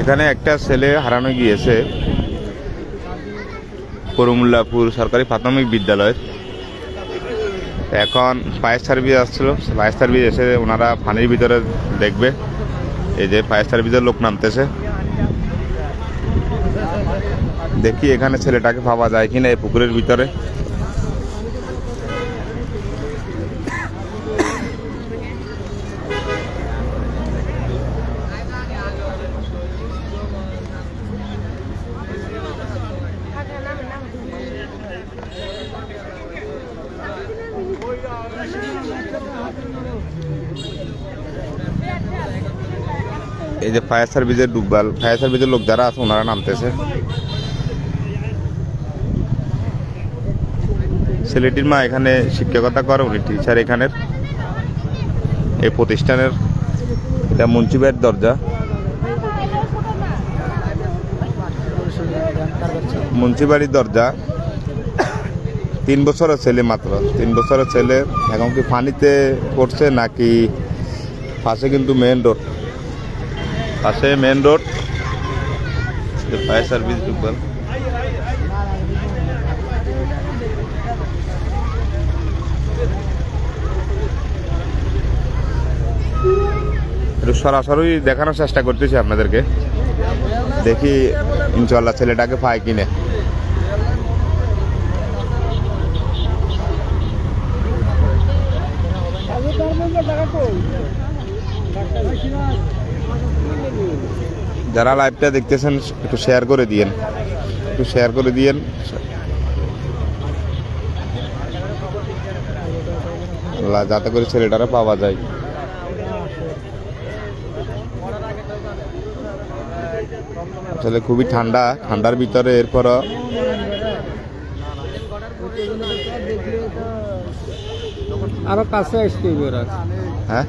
এখানে একটা ছেলে হারানো গিয়েছে। করুমুল্লাপুর সরকারি প্রাথমিক বিদ্যালয়ের। এখন ফায়ার সার্ভিস আসছিল। ফায়ার সার্ভিস এসে ওনারা পানির ভিতরে দেখবে। এই যে ফায়ার সার্ভিসের লোক নামতেছে। দেখি এখানে ছেলেটাকে পাওয়া যায় কিনা এই পুকুরের ভিতরে। এই যে ফায়ার সার্ভিসের ডুববাল ফায়ার সার্ভিসের লোক যারা আছে ওনারা নামতেছে। ছেলেটির মা এখানে শিক্ষকতা করে, উনি টিচার এখানের। এই প্রতিষ্ঠানের, এটা মুন্সিবাইয়ের দরজা। মুন্সিবাড়ির দরজা। তিন বছরের ছেলে মাত্র। তিন বছরের ছেলে, এখন কি পানিতে পড়ছে নাকি পাশে কিন্তু মেন রোড পাশে মেন রোড ফায়ার সার্ভিস ডুবল একটু সরাসরি দেখানোর চেষ্টা করতেছি আপনাদেরকে। দেখি ইনশাল্লাহ ছেলেটাকে পায় কিনে। যারা লাইভটা দেখতেছেন একটু শেয়ার করে দিয়েন। একটু শেয়ার করে দিয়েন। যাতে করে ছেলেটারা পাওয়া যায়। আসলে খুবই ঠান্ডা ঠান্ডার ভিতরে এরপর আরও কাছে আসতে হ্যাঁ?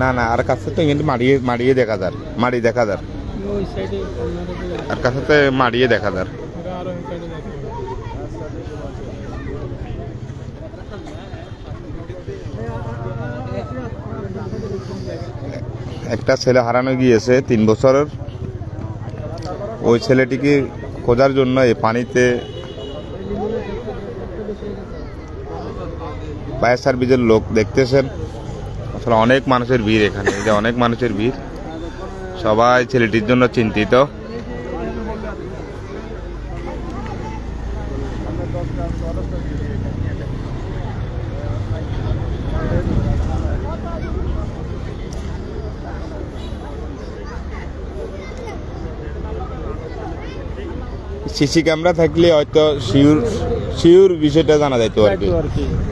না না আর কাছে তো কিন্তু মাড়িয়ে মাড়িয়ে দেখা যার মাড়ি দেখা যার। আর কাছে তো মাড়িয়ে দেখা যার। একটা ছেলে হারানো গিয়েছে তিন বছরের। ওই ছেলেটিকে খোঁজার জন্য এই পানিতে ফায়ার সার্ভিসের লোক দেখতেছেন। আসলে অনেক মানুষের ভিড় এখানে যে অনেক মানুষের ভিড়। সবাই ছেলেটির জন্য চিন্তিত। সিসি ক্যামেরা থাকলে হয়তো শিওর শিওর বিষয়টা জানা যাইতো আর কি।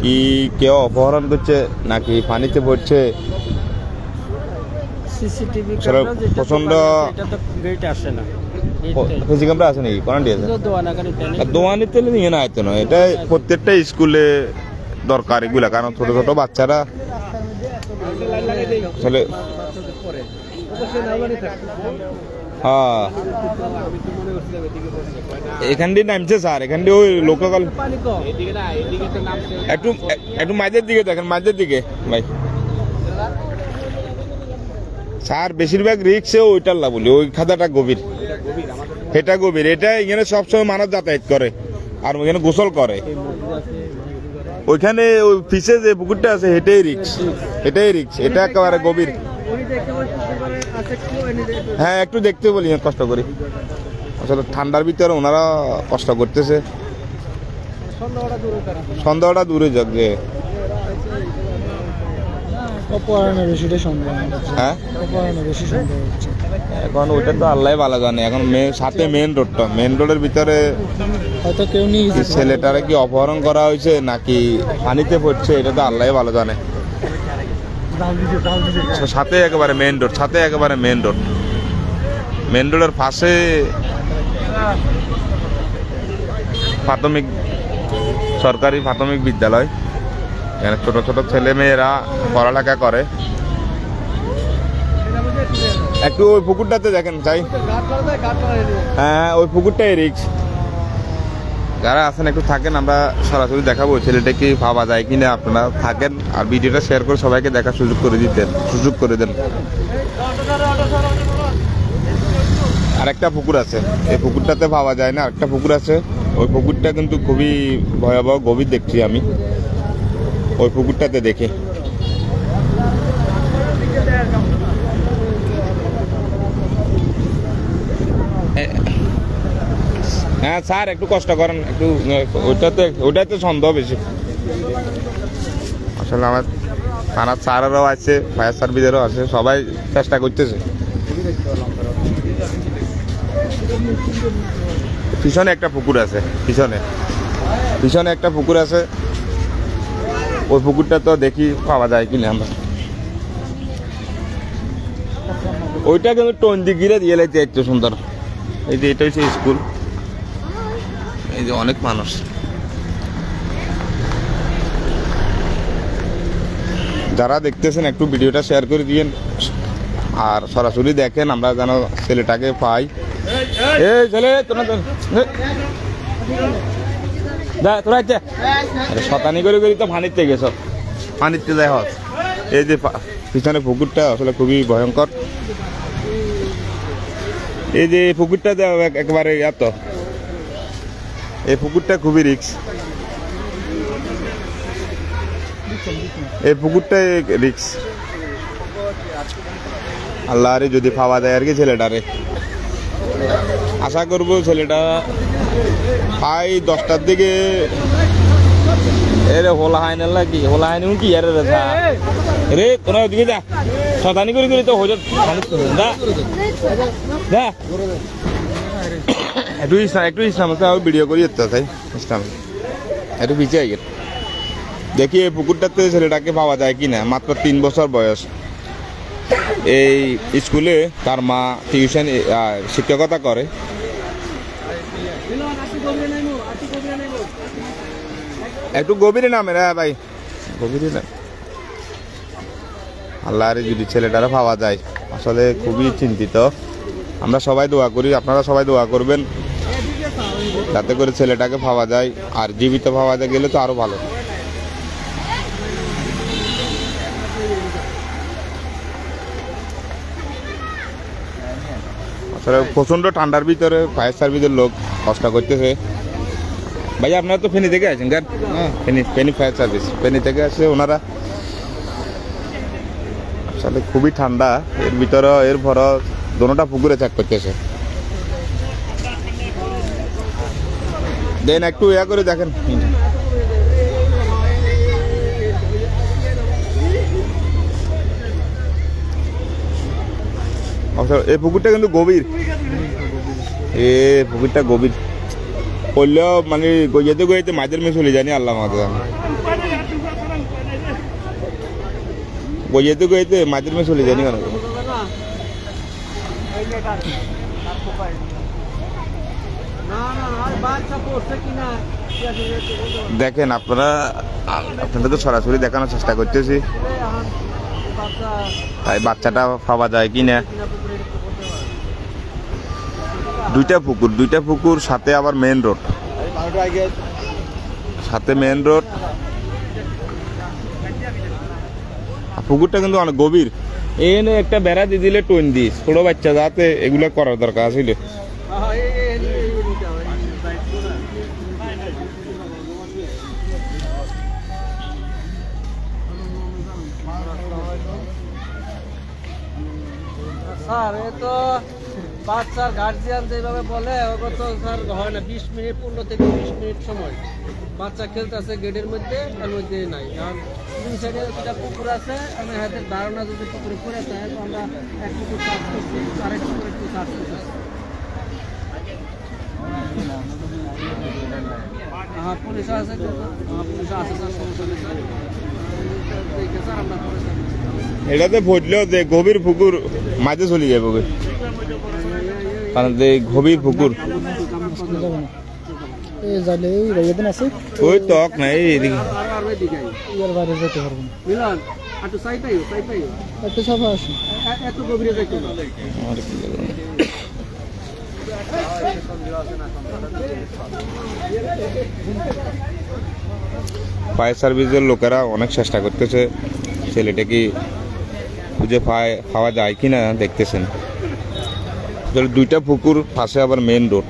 কি। কেউ অপহরণ করছে নাকি পানিতে পড়ছে? সিসিটিভি আসলে প্রচণ্ড- এটা তো গেট আসে না। সিসি ক্যামেরা আছে নাকি? কোনটি আছে? দোয়ানি তেলে নিয়ে না আইতো না এটা প্রত্যেকটা স্কুলে দরকার এগুলা কারণ ছোট ছোট বাচ্চারা আসলে হ্যাঁ। এখান দিয়ে নামছে স্যার এখান দিয়ে ওই লোকাল একটু একটু মাঝের দিকে দেখেন মাঝের দিকে ভাই। স্যার, বেশিরভাগ রিক্সে ওইটার লাভ বলি ওই খাদাটা গভীর। এটা গভীর, এটা এখানে সবসময় মানুষ যাতায়াত করে, আর ওইখানে গোসল করে। ওইখানে ওই পিছে যে পুকুরটা আছে, এটাই রিক্স এটাই রিক্স এটা একেবারে গভীর। হ্যাঁ একটু দেখতে বলি কষ্ট করি। আসলে ঠান্ডার ভিতরে ওনারা কষ্ট করতেছে। সন্ধ্যাটা দূরে যাক যে। অপহরণের বেশিটা সন্দেহ হ্যাঁ? অপহরণের বেশি সন্দেহ হচ্ছে। এখন ওইটা তো আল্লাহ ভালো জানে। এখন সাথে মেন রোডটা মেন রোডের ভিতরে হয়তো কেউ কি ছেলেটারে কি অপহরণ করা হয়েছে নাকি পানিতে পড়ছে এটা তো আল্লাহ ভালো জানে। সাথে একেবারে মেন রোড সাথে একেবারে মেন রোড মেন রোডের পাশে প্রাথমিক সরকারি প্রাথমিক বিদ্যালয়। এখানে ছোট ছোট ছেলে মেয়েরা পড়ালেখা করে। একটু ওই পুকুরটাতে দেখেন চাই হ্যাঁ ওই পুকুরটাই রিক্স যারা আছেন, একটু থাকেন, আমরা সরাসরি দেখাবো ছেলেটা কি ভাবা যায় কিনা। আপনারা থাকেন আর ভিডিওটা শেয়ার করে সবাইকে দেখার সুযোগ করে দিতেন, সুযোগ করে দেন। আরেকটা পুকুর আছে, এই পুকুরটাতে ভাবা যায় না, আরেকটা পুকুর আছে। ওই পুকুরটা কিন্তু খুবই ভয়াবহ, গভীর দেখছি আমি। ওই পুকুরটাতে দেখি। হ্যাঁ স্যার, একটু কষ্ট করেন, একটু ওইটাতে ওইটাতে সন্দেহ বেশি। আসলে আমার থানার স্যারেরও আছে, ফায়ার সার্ভিসেরও আছে, সবাই চেষ্টা করতেছে। পিছনে একটা পুকুর আছে, পিছনে। পিছনে একটা পুকুর আছে ওই পুকুরটা তো দেখি পাওয়া যায় কিনা। আমরা ওইটা কিন্তু টোন দিয়ে গিরে দিয়ে লাইতে এত সুন্দর। এই যে এটা হচ্ছে স্কুল। এই যে অনেক মানুষ। যারা দেখতেছেন একটু ভিডিওটা শেয়ার করে দিয়েন, আর সরাসরি দেখেন আমরা যেন ছেলেটাকে পাই। ছেলে, তোরা তোরা শতানি করে করি তো পানিতে গেছ। পানিতে যাই হস এই যে পিছনে পুকুরটা আসলে খুবই ভয়ঙ্কর। এই যে পুকুরটা একেবারে এত। এই পুকুরটা খুবই রিক্স। এই পুকুরটাই রিক্স। আল্লাহ আরে যদি পাওয়া যায় আর কি ছেলেটারে। আশা করব ছেলেটা প্রায় দশটার দিকে এরে হোলা হাই না কি হোলা হাই কি আরে রে রে, তোরা ওদিকে যা। শতানি করে করে তো হজত যা। যা। একটু ইসলাম একটু ইসলাম ভিডিও করি তাই? ইসলাম একটু আগে দেখি এই পুকুরটাতে ছেলেটাকে পাওয়া যায় কি না মাত্র তিন বছর বয়স। এই স্কুলে তার মা টিউশন শিক্ষকতা করে। একটু গভীরে নামে রে ভাই। গভীরে নাম আল্লাহরে যদি ছেলেটারা পাওয়া যায় আসলে খুবই চিন্তিত। আমরা সবাই দোয়া করি আপনারা সবাই দোয়া করবেন যাতে করে ছেলেটাকে পাওয়া যায় আর জীবিত পাওয়া যায় গেলে তো আরও ভালো। আসলে প্রচণ্ড ঠান্ডার ভিতরে ফায়ার সার্ভিসের লোক কষ্ট করতেছে। ভাই আপনারা তো ফেনি থেকে আছেন গান ফেনি ফেনি ফায়ার সার্ভিস ফেনি থেকে আসছে ওনারা আসলে খুবই ঠান্ডা। এর ভিতরে এর ভর দোনোটা পুকুরে চেক করতেছে। দেন একটু ইয়া করে দেখেন। আচ্ছা এই পুকুরটা কিন্তু গভীর। এ পুকুরটা গভীর। করলেও মানে গইয়াতে গইয়াতে মাঝের মেয়ে চলে জানি আল্লাহ মাথা জানে গইয়াতে গইয়াতে মাঝের মেয়ে চলে জানি কেন দেখেন আপনারা, আপনাদেরকে সরাসরি দেখানোর চেষ্টা করতেছি। তাই বাচ্চাটা পাওয়া যায় কি না দুইটা পুকুর দুইটা পুকুর সাথে আবার মেন রোড সাথে মেন রোড পুকুরটা কিন্তু অনেক গভীর। এনে একটা বেড়া দিয়ে দিলে টোন দিস। ছোট বাচ্চা যাতে এগুলো করার দরকার ছিল স্যার এ তো বাচ্চার গার্জিয়ান যেভাবে বলে ওকে তো স্যার হয় না, বিশ মিনিট, পনেরো থেকে বিশ মিনিট সময়। বাচ্চা খেলতেছে গেটের মধ্যে এর মধ্যে নাই। কারণ দুই সাইডে দুটা পুকুর আছে, আমি হাতে ধারণা যদি পুকুরে পড়ে যায় তো আমরা এক পুকুর চাষ করছি আরেক পুকুর একটু চাষ করতেছি হ্যাঁ পুলিশ আছে হ্যাঁ পুলিশ আছে, স্যার, সমস্যা নেই, স্যার। এটাতে ফুটলেও যে গভীর পুকুর, মাঝে চলে যাবে ওকে গভীর পুকুর। ওই না? ফায়ার সার্ভিসের লোকেরা অনেক চেষ্টা করতেছে। ছেলেটা কি খুঁজে পায় পাওয়া যায় কিনা দেখতেছেন। আসলে দুইটা পুকুর পাশে আবার মেন রোড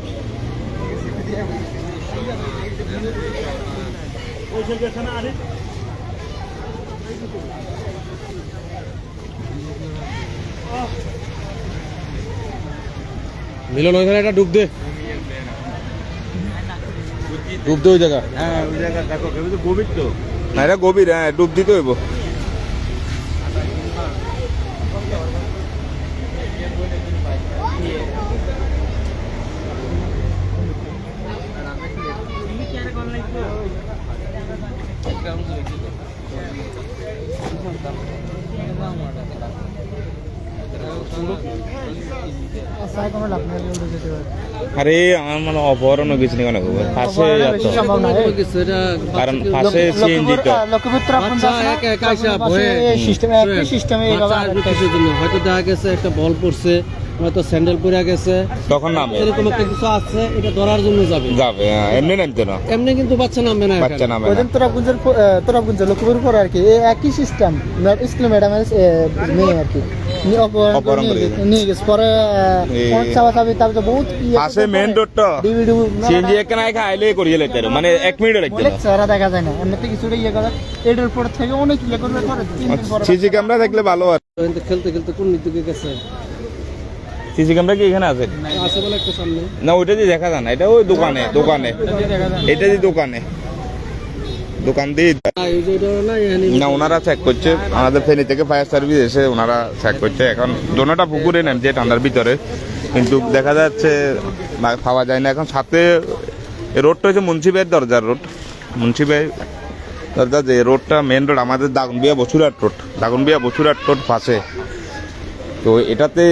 মিলন ওইখানে একটা ডুব দে। ডুব দে ওই জায়গা। না এটা গভীর হ্যাঁ ডুব দিতে হইব। আরে আমার মানে অপহরণ কেন পাশে যাতো কারণ পাশে সিএনজি তো। বাচ্চা একা একা এসে ভয়ে বাচ্চা আসবে কিসের জন্য? হয়তো দেখা গেছে একটা বল পড়ছে হয়তো স্যান্ডেল পরে গেছে। তখন নামে এরকম একটা কিছু আছে এটা ধরার জন্য যাবে। যাবে হ্যাঁ, এমনি নামতো না। এমনি কিন্তু বাচ্চা নামবে না বাচ্চা এখানে। নামে ওইদিন না তোরাপুঞ্জের তোরাপুঞ্জের লক্ষ্মীপুর পর আর কি এই একই সিস্টেম স্কুল ম্যাডামের মেয়ে আর কি। অপহরণ করে নিয়ে গেছে- পরে এই- ফোন চাওয়া চাবি তারপরে বহুত ইয়ে মেন রোড তো। ডিভিডি সিএনজি এখানে করিয়ে লাইতে মানে এক মিনিট লাগতো চেহারা দেখা যায় না। এমনিতে কিছুটা ইয়ে করে। এটার পর থেকে অনেক ইয়ে করবে সিসি ক্যামেরা দেখলে ভালো আর খেলতে খেলতে কোন দিকে গেছে? সিসি ক্যামেরা কি এখানে আছে? আছে বলে একটা সামনে। না ওইটা দিয়ে দেখা যায় না। এটা ওই দোকানে দোকানে। এটা দিয়ে দোকানে। দোকান দিয়ে না, যে ওনারা চেক করছে। আমাদের ফেনী থেকে ফায়ার সার্ভিস এসে ওনারা চেক করছে। এখন দোনোটা পুকুরে নামছে ঠান্ডার ভিতরে। কিন্তু দেখা যাচ্ছে পাওয়া যায় না। এখন সাথে রোডটা হচ্ছে মুন্সিবাইয়ের দরজার রোড। মুন্সিবাই দরজা যে রোডটা মেন রোড আমাদের দাগনবিয়া বসুরহাট রোড দাগনবিয়া বসুরহাট রোড পাশে। তো এটাতে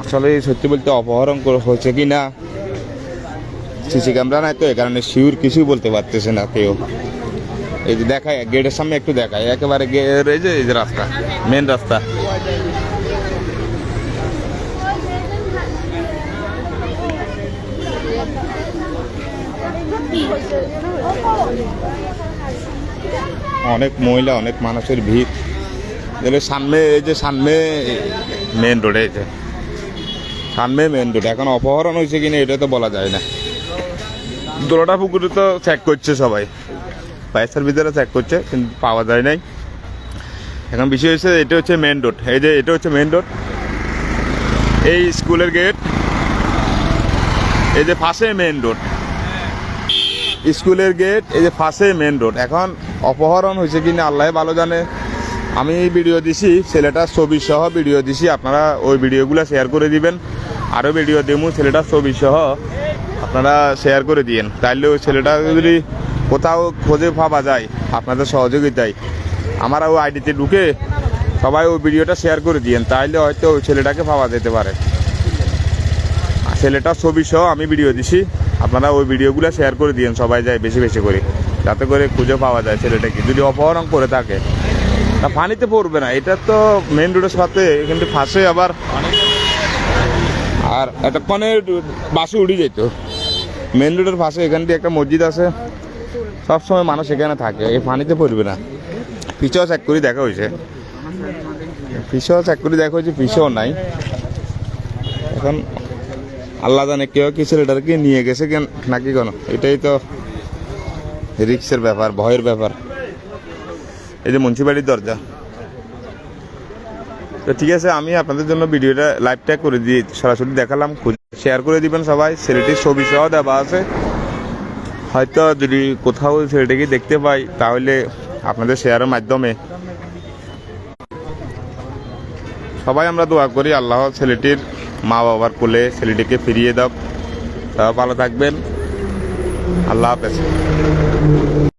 আসলে সত্যি বলতে অপহরণ হয়েছে কি না? সিসি ক্যামেরা নাই তো এ কারণে শিউর কিছুই বলতে পারতেছে না কেউ। এই যে দেখায়, গেটের সামনে একটু দেখায়। একেবারে এই যে এই যে রাস্তা মেন রাস্তা। অনেক মহিলা, অনেক মানুষের ভিড়। সামনে, এই যে সামনে মেন রোডে এই যে। সামনে মেন রোড এখন অপহরণ হয়েছে কিনা, এটা তো বলা যায় না। দোলাটা পুকুরে তো চেক করছে সবাই। ফায়ার ভিতরে চেক করছে কিন্তু পাওয়া যায় নাই। এখন বিষয় হচ্ছে, এটা হচ্ছে মেন রোড এই যে, এটা হচ্ছে মেন রোড এই স্কুলের গেট এই যে পাশে মেন রোড স্কুলের গেট এই যে পাশে মেন রোড এখন অপহরণ হয়েছে কিনা, আল্লাহ ভালো জানে। আমি ভিডিও দিছি, ছেলেটার ছবি সহ ভিডিও দিছি, আপনারা ওই ভিডিওগুলো শেয়ার করে দিবেন। আরও ভিডিও দেবো, ছেলেটার ছবি সহ আপনারা শেয়ার করে দিয়েন। তাইলে ওই ছেলেটা যদি কোথাও খোঁজে পাওয়া যায়, আপনাদের সহযোগিতায়। আমার ওই আইডিতে ঢুকে সবাই ওই ভিডিওটা শেয়ার করে দিয়েন, তাইলে হয়তো ওই ছেলেটাকে পাওয়া যেতে পারে। ছেলেটার ছবি সহ আমি ভিডিও দিছি, আপনারা ওই ভিডিওগুলো শেয়ার করে দিয়েন, সবাই যায় বেশি বেশি করে, যাতে করে খুঁজে পাওয়া যায় ছেলেটাকে, যদি অপহরণ করে থাকে। তা পানিতে পড়বে না, এটা তো মেন রোডের সাথে, কিন্তু ফাঁসে আবার আর এতক্ষণে বাসে উড়ে যেত। মেন রোডের পাশে এখান দিয়ে একটা মসজিদ আছে সবসময় মানুষ এখানে থাকে, এই পানিতে পড়বে না। পিছেও চেক করে দেখা হয়েছে। পিছেও চেক করে দেখা হয়েছে পিছেও নাই। এখন আল্লাহ জানে কেউ কি ছেলেটাকে নিয়ে গেছে কেন, নাকি কেন? এটাই তো রিক্সের ব্যাপার, ভয়ের ব্যাপার। এই যে মুন্সিপালিটির দরজা। তো ঠিক আছে, আমি আপনাদের জন্য ভিডিওটা লাইভটা করে দিয়ে সরাসরি দেখালাম। শেয়ার করে দিবেন সবাই, ছেলেটির ছবি সহ দেওয়া আছে। হয়তো যদি কোথাও ছেলেটিকে দেখতে পাই, তাহলে আপনাদের শেয়ারের মাধ্যমে। সবাই আমরা দোয়া করি আল্লাহ ছেলেটির মা বাবার কোলে ছেলেটিকে ফিরিয়ে দাও। ভালো থাকবেন। আল্লাহ হাফেজ।